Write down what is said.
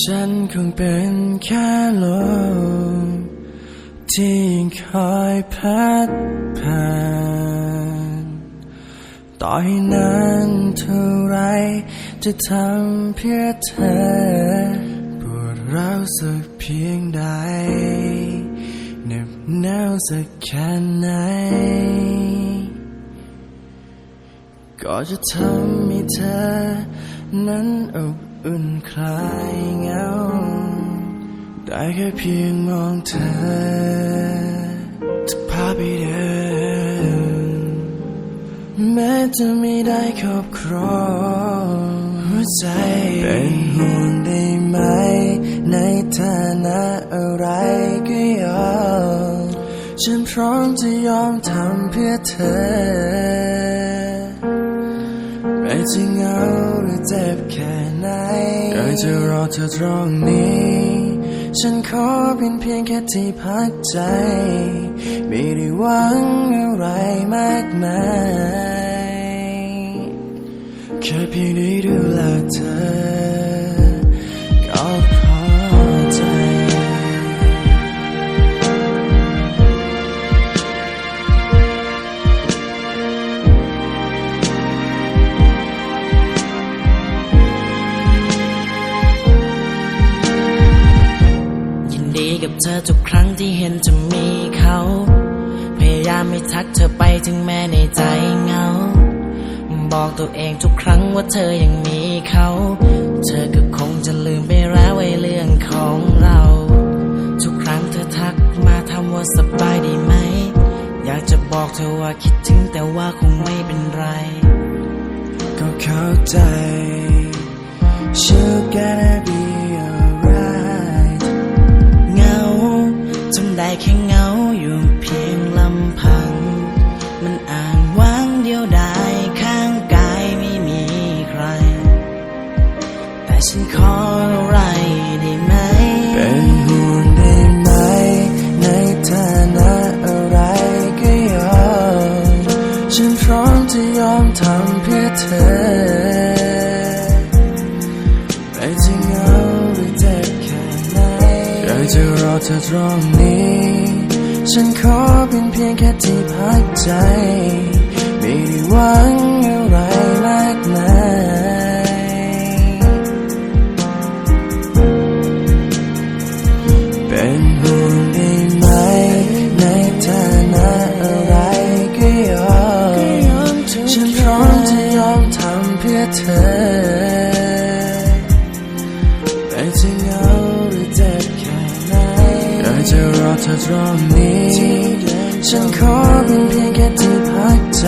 ฉันคงเป็นแค่ลมที่ยังคอยพัดผ่านต่อให้นานเท่าไร จะทำเพื่อเธอ ปวดร้าวสักเพียงใดเหน็บหนาวสักแค่ไหน ก็จะทำให้เธอ นั้นอบอุ่นคลายเหงา ได้แค่เพียงมองเธอ จะพาไปเดินแม้จะไม่ได้ครอบครองหัวใจเป็นห่วงได้ไหม ในฐานะอะไรก็ยอมฉันพร้อมจะยอมทำเพื่อเธอไม่จะเหงา เจ็บแค่ไหนอยากจะรอเธอตรงนี้ ฉันขอเป็นเพียงแค่ที่พักใจ ไม่ได้หวังอะไรมากมายแค่เพียงได้ดูแลเธอ เธอทุกครั้งที่เห็นจะมีเขา พยายามไม่ทักเธอไปถึงแม้ในใจเงา บอกตัวเองทุกครั้งว่าเธอยังมีเขา เธอก็คงจะลืมไปแล้วไอ้เรื่องของเรา ทุกครั้งเธอทักมาทำว่าสบายดีไหม อยากจะบอกเธอว่าคิดถึงแต่ว่าคงไม่เป็นไร ก็เข้าใจ You're gonna be alright แค่เงาอยู่เพียงลำพัง มันอ่างว้างเดียวดายข้างกายไม่มีใคร แต่ฉันขออะไรได้ไหม เป็นห่วงได้ไหม ในฐานะอะไรก็ยอม ฉันพร้อมจะยอมทำเพื่อเธอ จะรอเธอตรงนี้ ฉันขอเป็นเพียงแค่ที่พักใจ ไม่ได้หวังอะไรมากมายเป็นห่วงได้ไหม ในฐานะอะไรก็ยอม ฉันพร้อมจะยอมทำเพื่อเธอ ธอตรงนี้ ฉันขอเป็นเพียงแค่ที่พักใจ